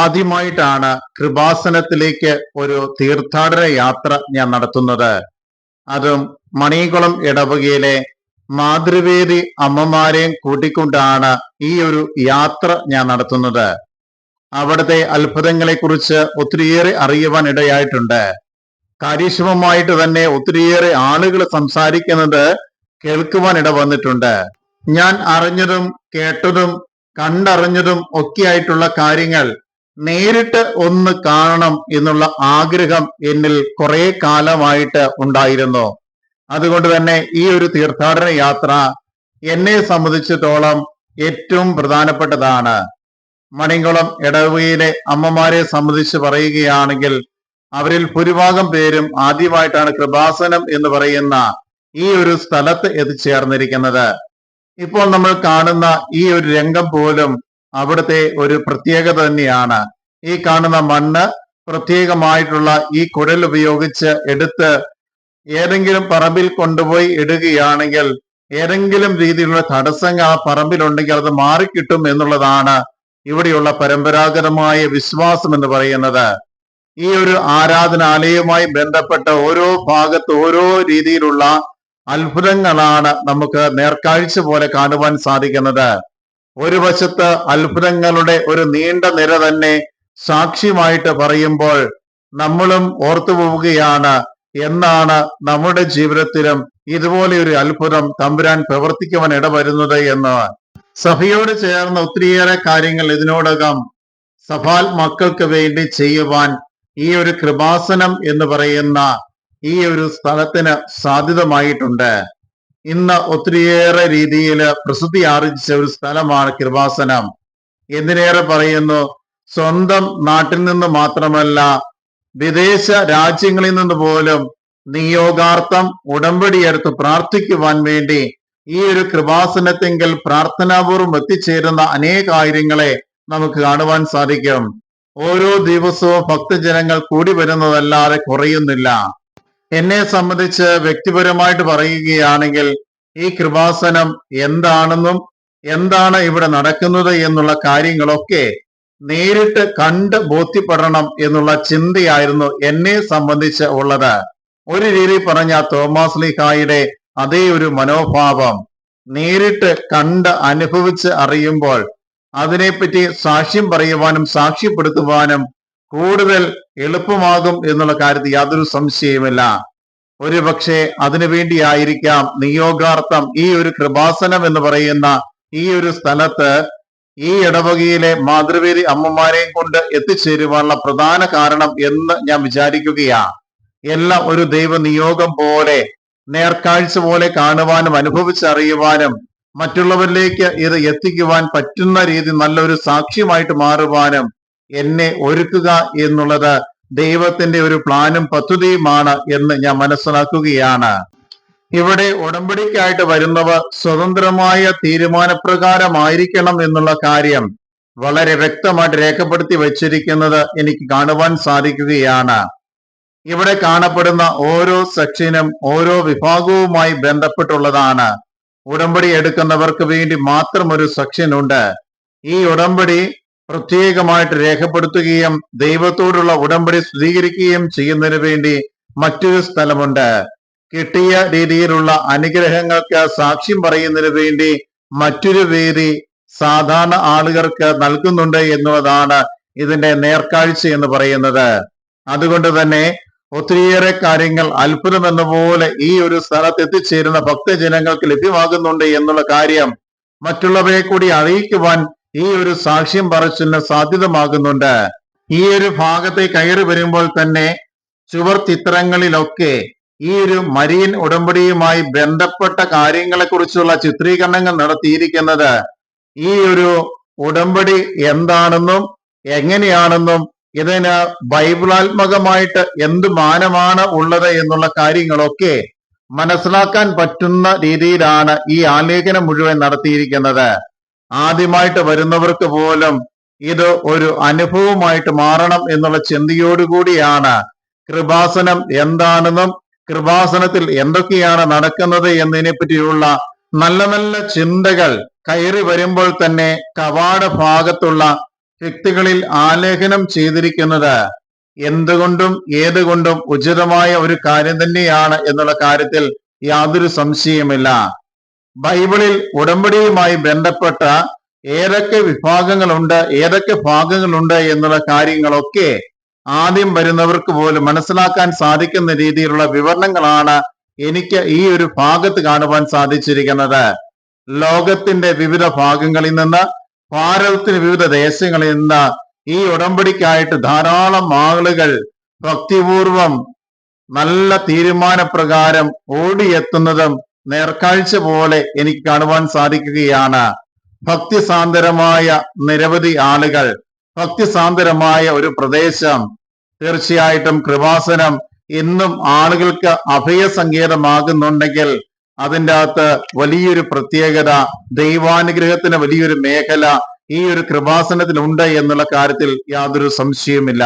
ആദ്യമായിട്ടാണ് കൃപാസനത്തിലേക്ക് ഒരു തീർത്ഥാടന യാത്ര ഞാൻ നടത്തുന്നത്. അതും മണികുളം ഇടവകയിലെ മാതൃവേദി അമ്മമാരെയും കൂട്ടിക്കൊണ്ടാണ് ഈ ഒരു യാത്ര ഞാൻ നടത്തുന്നത്. അവിടുത്തെ അത്ഭുതങ്ങളെ കുറിച്ച് ഒത്തിരിയേറെ അറിയുവാൻ ഇടയായിട്ടുണ്ട്. കാര്യക്ഷമമായിട്ട് തന്നെ ഒത്തിരിയേറെ ആളുകൾ സംസാരിക്കുന്നത് കേൾക്കുവാൻ ഇട വന്നിട്ടുണ്ട്. ഞാൻ അറിഞ്ഞതും കേട്ടതും കണ്ടറിഞ്ഞതും ഒക്കെയായിട്ടുള്ള കാര്യങ്ങൾ നേരിട്ട് ഒന്ന് കാണണം എന്നുള്ള ആഗ്രഹം എന്നിൽ കുറെ കാലമായിട്ട് ഉണ്ടായിരുന്നു. അതുകൊണ്ട് തന്നെ ഈ ഒരു തീർത്ഥാടന യാത്ര എന്നെ സംബന്ധിച്ചിടത്തോളം ഏറ്റവും പ്രധാനപ്പെട്ടതാണ്. മണികുളം ഇടവകയിലെ അമ്മമാരെ സംബന്ധിച്ച് പറയുകയാണെങ്കിൽ അവരിൽ ഭൂരിഭാഗം പേരും ആദ്യമായിട്ടാണ് കൃപാസനം എന്ന് പറയുന്ന ഈ ഒരു സ്ഥലത്ത് എത്തിച്ചേർന്നിരിക്കുന്നത്. ഇപ്പോൾ നമ്മൾ കാണുന്ന ഈ ഒരു രംഗം പോലും അവിടുത്തെ ഒരു പ്രത്യേകത തന്നെയാണ്. ഈ കാണുന്ന മണ്ണ് പ്രത്യേകമായിട്ടുള്ള ഈ കുഴൽ ഉപയോഗിച്ച് എടുത്ത് ഏതെങ്കിലും പറമ്പിൽ കൊണ്ടുപോയി ഇടുകയാണെങ്കിൽ ഏതെങ്കിലും രീതിയിലുള്ള തടസ്സങ്ങൾ ആ പറമ്പിലുണ്ടെങ്കിൽ അത് മാറിക്കിട്ടും എന്നുള്ളതാണ് ഇവിടെയുള്ള പരമ്പരാഗതമായ വിശ്വാസം എന്ന് പറയുന്നത്. ഈ ഒരു ആരാധനാലയവുമായി ബന്ധപ്പെട്ട ഓരോ ഭാഗത്ത് ഓരോ രീതിയിലുള്ള അത്ഭുതങ്ങളാണ് നമുക്ക് നേർക്കാഴ്ച പോലെ കാണുവാൻ സാധിക്കുന്നത്. ഒരു വശത്ത് അത്ഭുതങ്ങളുടെ ഒരു നീണ്ട നിര തന്നെ സാക്ഷ്യമായിട്ട് പറയുമ്പോൾ നമ്മളും ഓർത്തു പോവുകയാണ് എന്നാണ് നമ്മുടെ ജീവിതത്തിലും ഇതുപോലെ ഒരു അത്ഭുതം തമ്പുരാൻ പ്രവർത്തിക്കുവാൻ ഇടവരുന്നത് എന്ന്. സഭയോട് ചേർന്ന ഒത്തിരിയേറെ കാര്യങ്ങൾ ഇതിനോടകം സഭാൽ മക്കൾക്ക് വേണ്ടി ചെയ്യുവാൻ ഈ ഒരു കൃപാസനം എന്ന് പറയുന്ന ഈ ഒരു സ്ഥലത്തിന് സാധ്യതമായിട്ടുണ്ട്. ഇന്ന് ഒത്തിരിയേറെ രീതിയിൽ പ്രസിദ്ധി ആർജിച്ച ഒരു സ്ഥലമാണ് കൃപാസനം. എന്തിനേറെ പറയുന്നു? സ്വന്തം നാട്ടിൽ നിന്ന് മാത്രമല്ല വിദേശ രാജ്യങ്ങളിൽ നിന്ന് പോലും നിയോഗാർത്ഥം ഉടമ്പടിയെടുത്ത് പ്രാർത്ഥിക്കുവാൻ വേണ്ടി ഈ ഒരു കൃപാസനത്തെങ്കിൽ പ്രാർത്ഥനാപൂർവം എത്തിച്ചേരുന്ന അനേക കാര്യങ്ങളെ നമുക്ക് കാണുവാൻ സാധിക്കും. ഓരോ ദിവസവും ഭക്തജനങ്ങൾ കൂടി വരുന്നതല്ലാതെ കുറയുന്നില്ല. എന്നെ സംബന്ധിച്ച് വ്യക്തിപരമായിട്ട് പറയുകയാണെങ്കിൽ ഈ കൃപാസനം എന്താണെന്നും എന്താണ് ഇവിടെ നടക്കുന്നത് എന്നുള്ള കാര്യങ്ങളൊക്കെ നേരിട്ട് കണ്ട് ബോധ്യപ്പെടണം എന്നുള്ള ചിന്തയായിരുന്നു എന്നെ സംബന്ധിച്ച് ഉള്ളത്. ഒരു രീതി പറഞ്ഞ തോമസ് ലീഹായുടെ അതേ ഒരു മനോഭാവം നേരിട്ട് കണ്ട് അനുഭവിച്ച് അറിയുമ്പോൾ അതിനെപ്പറ്റി സാക്ഷ്യം പറയുവാനും സാക്ഷ്യപ്പെടുത്തുവാനും കൂടുതൽ എളുപ്പമാകും എന്നുള്ള കാര്യത്തിൽ യാതൊരു സംശയവുമില്ല. പക്ഷേ അതിനുവേണ്ടിയായിരിക്കാം നിയോഗാർത്ഥം ഈ ഒരു കൃപാസനം എന്ന് പറയുന്ന ഈ ഒരു സ്ഥലത്ത് ഈ ഇടവകയിലെ മാതൃവേദി അമ്മമാരെയും കൊണ്ട് എത്തിച്ചേരുവാനുള്ള പ്രധാന കാരണം എന്ന് ഞാൻ വിചാരിക്കുകയാണ് എല്ലാം ഒരു ദൈവ നിയോഗം പോലെ നേർക്കാഴ്ച പോലെ കാണുവാനും അനുഭവിച്ചറിയുവാനും മറ്റുള്ളവരിലേക്ക് ഇത് എത്തിക്കുവാൻ പറ്റുന്ന രീതി നല്ലൊരു സാക്ഷ്യമായിട്ട് മാറുവാനും എന്നെ ഒരുക്കുക എന്നുള്ളത് ദൈവത്തിന്റെ ഒരു പ്ലാനും പദ്ധതിയുമാണ് എന്ന് ഞാൻ മനസ്സിലാക്കുകയാണ്. ഇവിടെ ഉടമ്പടിക്കായിട്ട് വരുന്നവ സ്വതന്ത്രമായ തീരുമാനപ്രകാരമായിരിക്കണം എന്നുള്ള കാര്യം വളരെ വ്യക്തമായിട്ട് രേഖപ്പെടുത്തി വച്ചിരിക്കുന്നത് എനിക്ക് കാണുവാൻ സാധിക്കുകയാണ്. ഇവിടെ കാണപ്പെടുന്ന ഓരോ സെക്ഷനും ഓരോ വിഭാഗവുമായി ബന്ധപ്പെട്ടുള്ളതാണ്. ഉടമ്പടി എടുക്കുന്നവർക്ക് വേണ്ടി മാത്രം ഒരു സെക്ഷൻ ഉണ്ട്. ഈ ഉടമ്പടി പ്രത്യേകമായിട്ട് രേഖപ്പെടുത്തുകയും ദൈവത്തോടുള്ള ഉടമ്പടി സ്ഥിരീകരിക്കുകയും ചെയ്യുന്നതിന് വേണ്ടി മറ്റൊരു സ്ഥലമുണ്ട്. കിട്ടിയ രീതിയിലുള്ള അനുഗ്രഹങ്ങൾക്ക് സാക്ഷ്യം പറയുന്നതിന് വേണ്ടി മറ്റൊരു വേദി സാധാരണ ആളുകൾക്ക് നൽകുന്നുണ്ട് എന്നുള്ളതാണ് ഇതിന്റെ നേർക്കാഴ്ച എന്ന് പറയുന്നത്. അതുകൊണ്ട് തന്നെ ഒത്തിരിയേറെ കാര്യങ്ങൾ അത്ഭുതം എന്ന പോലെ ഈ ഒരു സ്ഥലത്ത് എത്തിച്ചേരുന്ന ഭക്തജനങ്ങൾക്ക് ലഭ്യമാകുന്നുണ്ട് എന്നുള്ള കാര്യം മറ്റുള്ളവരെ കൂടി അറിയിക്കുവാൻ ഈ ഒരു സാക്ഷ്യം പറച്ചിലിന് സാധ്യതമാകുന്നുണ്ട്. ഈ ഒരു ഭാഗത്തെ കയറി വരുമ്പോൾ തന്നെ ചുവർ ചിത്രങ്ങളിലൊക്കെ ഈ ഒരു മരിയൻ ഉടമ്പടിയുമായി ബന്ധപ്പെട്ട കാര്യങ്ങളെക്കുറിച്ചുള്ള ചിത്രീകരണങ്ങൾ നടത്തിയിരിക്കുന്നത് ഈ ഒരു ഉടമ്പടി എന്താണെന്നും എങ്ങനെയാണെന്നും ഇതിന് ബൈബിളാത്മകമായിട്ട് എന്ത് മാനമാണ് ഉള്ളത് എന്നുള്ള കാര്യങ്ങളൊക്കെ മനസ്സിലാക്കാൻ പറ്റുന്ന രീതിയിലാണ് ഈ ആലേഖനം മുഴുവൻ നടത്തിയിരിക്കുന്നത്. ആദ്യമായിട്ട് വരുന്നവർക്ക് പോലും ഇത് ഒരു അനുഭവമായിട്ട് മാറണം എന്നുള്ള ചിന്തയോടുകൂടിയാണ് കൃപാസനം എന്താണെന്നും കൃപാസനത്തിൽ എന്തൊക്കെയാണ് നടക്കുന്നത് എന്നതിനെ പറ്റിയുള്ള നല്ല നല്ല ചിന്തകൾ കയറി വരുമ്പോൾ തന്നെ കവാട ഭാഗത്തുള്ള വ്യക്തികളിൽ ആലേഖനം ചെയ്തിരിക്കുന്നത് എന്തുകൊണ്ടും ഏതുകൊണ്ടും ഉചിതമായ ഒരു കാര്യം തന്നെയാണ് എന്നുള്ള കാര്യത്തിൽ യാതൊരു സംശയമില്ല ബൈബിളിൽ ഉടമ്പടിയുമായി ബന്ധപ്പെട്ട ഏതൊക്കെ വിഭാഗങ്ങളുണ്ട് ഏതൊക്കെ ഭാഗങ്ങളുണ്ട് എന്നുള്ള കാര്യങ്ങളൊക്കെ ആദ്യം വരുന്നവർക്ക് പോലും മനസ്സിലാക്കാൻ സാധിക്കുന്ന രീതിയിലുള്ള വിവരണങ്ങളാണ് എനിക്ക് ഈ ഒരു ഭാഗത്ത് കാണുവാൻ സാധിച്ചിരിക്കുന്നത്. ലോകത്തിന്റെ വിവിധ ഭാഗങ്ങളിൽ നിന്ന് ഭാരതത്തിന് വിവിധ ദേശങ്ങളിൽ നിന്ന് ഈ ഉടമ്പടിക്കായിട്ട് ധാരാളം ആളുകൾ ഭക്തിപൂർവം നല്ല തീരുമാനപ്രകാരം ഓടിയെത്തുന്നതും നേർക്കാഴ്ച പോലെ എനിക്ക് കാണുവാൻ സാധിക്കുകയാണ്. ഭക്തിസാന്ദ്രമായ നിരവധി ആളുകൾ ഭക്തിസാന്ദ്രമായ ഒരു പ്രദേശം. തീർച്ചയായിട്ടും കൃപാസനം ഇന്നും ആളുകൾക്ക് അഭയസങ്കേതമാകുന്നുണ്ടെങ്കിൽ അതിന്റെ അകത്ത് വലിയൊരു പ്രത്യേകത ദൈവാനുഗ്രഹത്തിന് വലിയൊരു മേഖല ഈ ഒരു കൃപാസനത്തിലുണ്ട് എന്നുള്ള കാര്യത്തിൽ യാതൊരു സംശയവുമില്ല.